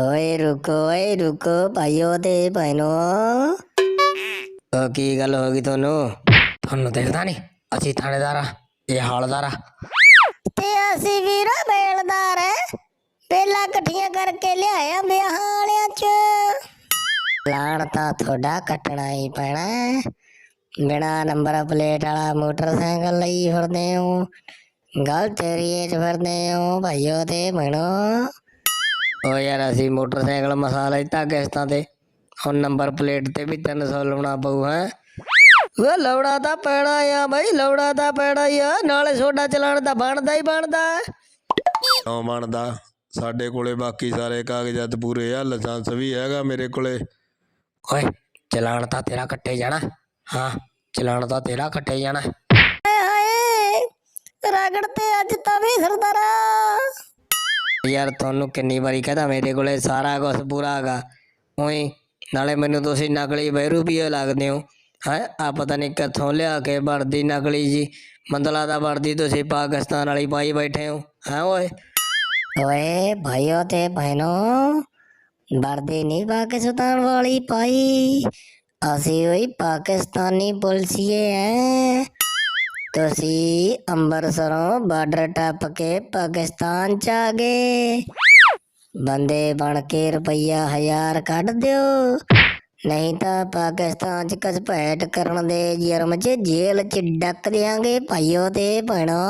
ਓਏ ਰੁਕੋ ਓਏ ਰੁਕੋ ਭਾਈਓ ਤੇ ਭੈਣੋ। ਉਹ ਕੀ ਗੱਲ ਹੋ ਗਈ ਤੁਹਾਨੂੰ? ਤੁਹਾਨੂੰ ਦੇਖਦਾ ਨਹੀਂ? ਅਸੀਂ ਥਾਣੇਦਾਰ ਆ ਇਹ ਹਾਲਦਾਰ ਆ। ਤੇ ਅਸੀਂ ਵੀਰਾ ਬੇਲਦਾਰ ਐ। ਪਹਿਲਾਂ ਇਕੱਠੀਆਂ ਕਰਕੇ ਲਿਆਇਆ ਵਿਆਹਾਂ ਵਾਲਿਆਂ ਚ। ਲਾਣ ਤਾਂ ਤੁਹਾਡਾ ਕੱਟਣਾ ਹੀ ਪੈਣਾ ਹੈ। ਬਿਨਾ ਨੰਬਰ ਪਲੇਟ ਵਾਲਾ ਮੋਟਰਸਾਈਕਲ ਲਈ ਫਿਰਦੇ ਹੋ। ਗਲਤ ਏਰੀਏ 'ਚ ਫਿਰਦੇ ਹੋ ਭਾਈਓ ਤੇ ਭੈਣੋ। ਓ ਯਾਰ ਅਸੀਂ ਮੋਟਰਸਾਈਕਲ ਮਸਾਲਾ ਦਿੱਤਾ ਕਿਸ਼ਤਾਂ ਤੇ। ਹੁਣ ਨੰਬਰ ਪਲੇਟ ਤੇ ਵੀ 300 ਲਾਉਣਾ ਪਊ ਹੈ। ਉਹ ਲੌੜਾ ਤਾਂ ਪੈਣਾ ਆ ਬਈ ਲੌੜਾ ਤਾਂ ਪੈਣਾ ਹੀ ਆ। ਨਾਲੇ ਸੋਡਾ ਚਲਾਣ ਦਾ ਬਣਦਾ ਹੀ ਬਣਦਾ। ਕਿਉਂ ਬਣਦਾ? ਸਾਡੇ ਕੋਲੇ ਬਾਕੀ ਸਾਰੇ ਕਾਗਜ਼ਾਤ ਪੂਰੇ ਆ ਲਾਇਸੈਂਸ ਵੀ ਹੈਗਾ ਮੇਰੇ ਕੋਲੇ। ਓਏ ਚਲਾਣ ਤਾਂ ਤੇਰਾ ਕੱਟੇ ਜਾਣਾ। ਹਾਂ ਚਲਾਣ ਤਾਂ ਤੇਰਾ ਕੱਟੇ ਜਾਣਾ। ਹਾਏ ਹਾਏ ਰਗੜ ਤੇ ਅੱਜ ਤਾਂ ਵੀ ਸਰਦਾਰਾ ਯਾਰ ਤੁਹਾਨੂੰ ਕਿੰਨੀ ਵਾਰੀ ਕਹਦਾ ਮੇਰੇ ਕੋਲੇ ਸਾਰਾ ਕੁਝ ਪੂਰਾ ਹੈਗਾ। ਓਏ ਨਾਲੇ ਮੈਨੂੰ ਤੁਸੀਂ ਨਕਲੀ ਬਹਿਰੂ ਵੀ ਲੱਗਦੇ ਹੋ। ਹੈ ਆ ਪਤਾ ਨਹੀਂ ਕਿੱਥੋਂ ਲਿਆ ਕੇ ਵਰਦੀ ਨਕਲੀ ਜੀ। ਮੰਦਲਾ ਦਾ ਵਰਦੀ ਤੁਸੀਂ ਪਾਕਿਸਤਾਨ ਵਾਲੀ ਪਾਈ ਬੈਠੇ ਹੋ। ਹਾਂ ਓਏ? ਓਏ ਭਾਈਓ ਤੇ ਭੈਣੋ, ਵਰਦੀ ਨਹੀਂ ਪਾਕਿਸਤਾਨ ਵਾਲੀ ਪਾਈ। ਅਸੀਂ ওই ਪਾਕਿਸਤਾਨੀ ਪੁਲਸੀਏ ਐ। ਤੁਸੀਂ ਅੰਬਰਸਰੋਂ ਬਾਰਡਰ ਟੱਪ ਕੇ ਪਾਕਿਸਤਾਨ ਚ ਆ ਗਏ। ਬੰਦੇ ਬਣ ਕੇ ਰੁਪਈਆ ਹਜ਼ਾਰ ਕੱਢ ਦਿਓ। ਨਹੀਂ ਤਾਂ ਪਾਕਿਸਤਾਨ ਚ ਘਸਪੈਠ ਕਰਨ ਦੇ ਜਰਮ ਚ ਜੇਲ੍ਹ ਚ ਡੱਕ ਦਿਆਂਗੇ ਭਾਈਓ ਤੇ ਭੈਣੋ।